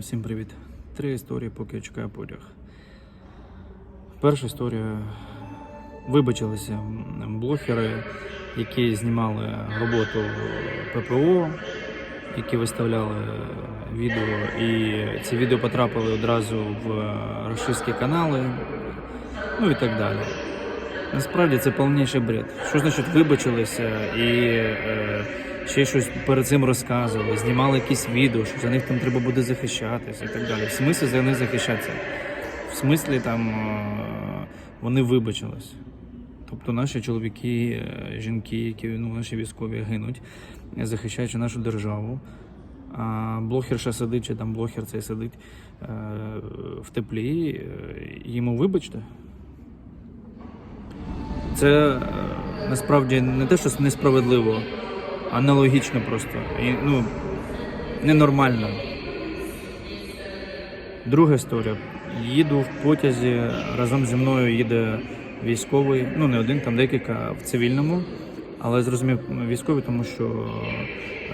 Всім привіт. Три історії, поки я чекаю потяг. Перша історія. Вибачилися блогери, які знімали роботу ППО, які виставляли відео, і ці відео потрапили одразу в російські канали, ну і так далі. Насправді це повніший бред. Що значить вибачилися і е, ще щось перед цим розказували, знімали якісь відео, що за них там треба буде захищатися і так далі. В смислі за них захищатися? В смислі там е, вони вибачились. Тобто наші чоловіки, е, жінки, які ну, наші військові гинуть, захищаючи нашу державу. А блогерша сидить, чи там блогер цей сидить е, в теплі, йому вибачте. Це насправді не те, що несправедливо, а нелогічно просто. І, ну, ненормально. Друга історія. Їду в потязі, разом зі мною їде військовий, ну не один, там декілька в цивільному, але зрозумів військові, тому що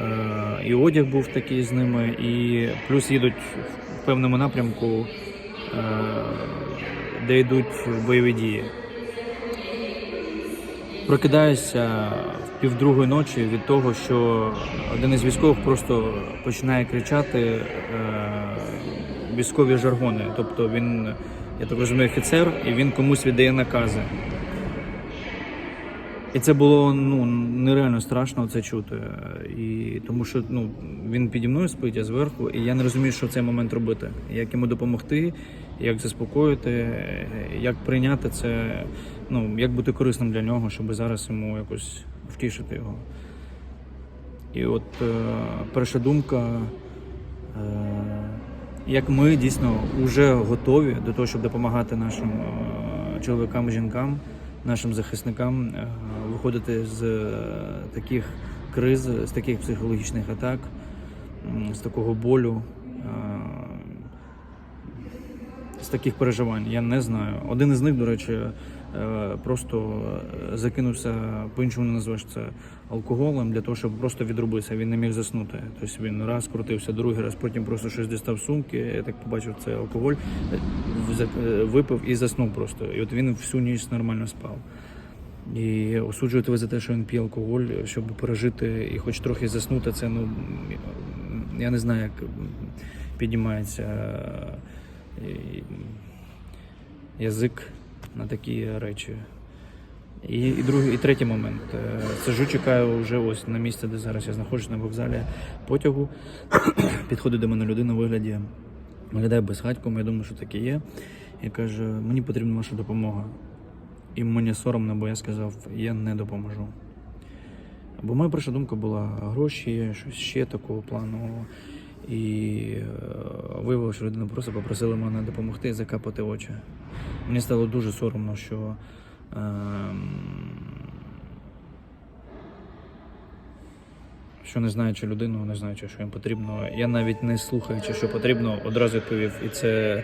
е, і одяг був такий з ними, і плюс їдуть в певному напрямку, е, де йдуть бойові дії. Прокидаюся в півдругої ночі від того, що один із військових просто починає кричати е, військові жаргони. Тобто він, я так розумію, офіцер, і він комусь віддає накази. І це було ну, нереально страшно це чути. І, тому що ну, він піді мною спить, я зверху, і я не розумію, що в цей момент робити. Як йому допомогти, як заспокоїти, як прийняти це, ну, як бути корисним для нього, щоб зараз йому якось втішити його. І от е, перша думка, е, як ми дійсно вже готові до того, щоб допомагати нашим е, чоловікам жінкам, нашим захисникам е, виходити з е, таких криз, з таких психологічних атак, м, з такого болю. е, з таких переживань, я не знаю. Один із них, до речі, е, просто е, закинувся, по-іншому не назвеш це алкоголем для того, щоб просто відрубитися. Він не міг заснути. Тобто він раз крутився, другий раз, потім просто щось дістав сумки. Я так побачив, це алкоголь, е, випив і заснув просто. І от він всю ніч нормально спав. І осуджувати за те, що він п'є алкоголь, щоб пережити і хоч трохи заснути, це ну я не знаю, як піднімається язик на такі речі. І, і другий, і третій момент. Е, Сижу, чекаю вже ось на місці, де зараз я знаходжусь на вокзалі потягу. Підходить до мене людина у вигляді, виглядає безхатьком, я думаю, що таке є. І каже, мені потрібна ваша допомога. І мені соромно, бо я сказав, я не допоможу. Бо моя перша думка була гроші, щось ще такого плану. І е, виявилося, що людина просто попросила мене допомогти закапати очі. Мені стало дуже соромно, що ем, що не знаючи людину, не знаючи, що їм потрібно. Я навіть не слухаючи, що потрібно, одразу відповів. І це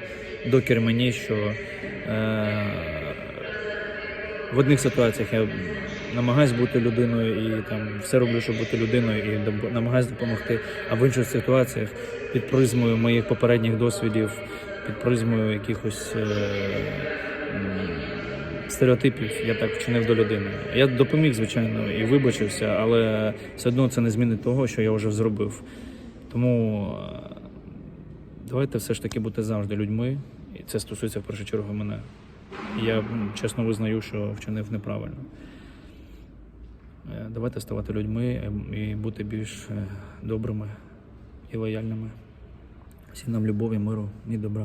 докір мені, що е, в одних ситуаціях я намагаюсь бути людиною і там все роблю, щоб бути людиною і намагаюсь допомогти. А в інших ситуаціях під призмою моїх попередніх досвідів, під призмою якихось е, стереотипів я так вчинив до людини. Я допоміг, звичайно, і вибачився, але все одно це не змінить того, що я вже зробив. Тому е, давайте все ж таки бути завжди людьми, і це стосується в першу чергу мене. Я чесно визнаю, що вчинив неправильно. Е, Давайте ставати людьми е, і бути більш е, добрими і лояльними. Всім нам любові, миру і добра.